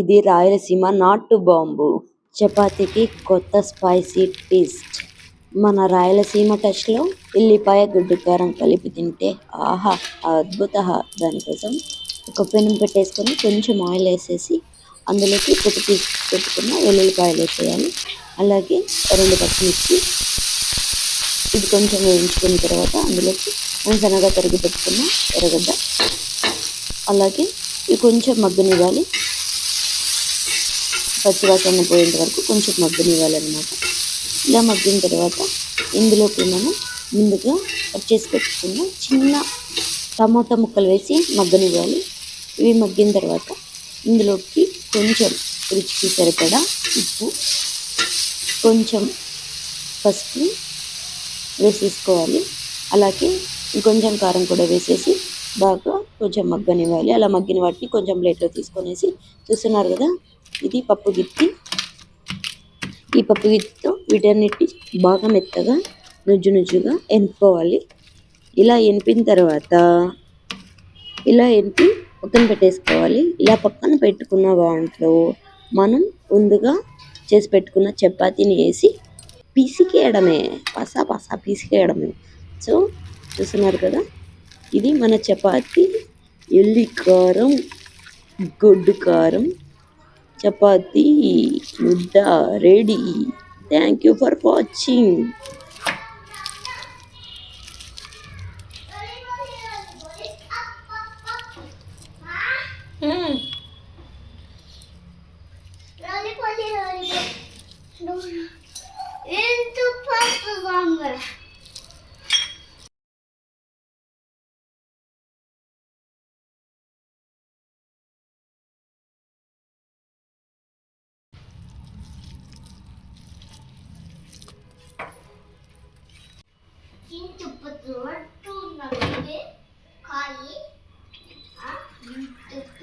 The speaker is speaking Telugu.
ఇది రాయలసీమ నాటు బాంబు. చపాతీకి కొత్త స్పైసీ టేస్ట్ మన రాయలసీమ టచ్లో ఉల్లిపాయ గుడ్డు కారం కలిపి తింటే ఆహా అద్భుత దానికోసం. ఒక పెనం పెట్టేసుకొని కొంచెం ఆయిల్ వేసేసి అందులోకి పొట్టు తీసి పెట్టుకున్న వెల్లుల్లిపాయలు వేసేయాలి. అలాగే రెండు పచ్చిమిర్చి ఇది కొంచెం వేయించుకున్న తర్వాత అందులోకి మనం సన్నగా తరిగి పెట్టుకున్న ఎర్రగడ్డ. అలాగే ఇవి కొంచెం మగ్గనివ్వాలి. పచ్చివాసన పోయేంత వరకు కొంచెం మగ్గనివ్వాలి అనమాట ఇలా మగ్గిన తర్వాత ఇందులోకి మనం ముందుగా కట్ చేసి పెట్టుకున్న చిన్న టమోటా ముక్కలు వేసి మగ్గనివ్వాలి. ఇవి మగ్గిన తర్వాత ఇందులోకి కొంచెం రుచికి సరిపడా ఉప్పు కొంచెం పసుపు వేసేసుకోవాలి. అలాగే ఇంకొంచెం కారం కూడా వేసేసి బాగా కొంచెం మగ్గనివ్వాలి. అలా మగ్గిన వాటిని కొంచెం ప్లేట్లో తీసుకొనేసి చూస్తున్నారు కదా ఇది పప్పు గిత్తి. ఈ పప్పు గిత్తితో వీటన్నిటి బాగా మెత్తగా నుజ్జు నుజ్జుగా ఎనుపుకోవాలి ఇలా ఎనిపిన తర్వాత ఇలా ఎనిపి పక్కన పెట్టేసుకోవాలి. ఇలా పక్కన పెట్టుకున్న దాంట్లో మనం ముందుగా చేసి పెట్టుకున్న చపాతీని వేసి పిసికేయడమే పసా పసా పిసికేయడమే. సో చూస్తున్నారు కదా ఇది మన చపాతీ ఎల్లి కారం గొడ్డు కారం chapati Buddha ready. Thank you for watching. Mm. ಕಿಂಚುಪ್ಪತ್ತು ಒಟ್ಟು ನಮಗೆ ಕಾಯಿ ತುಪ್ಪ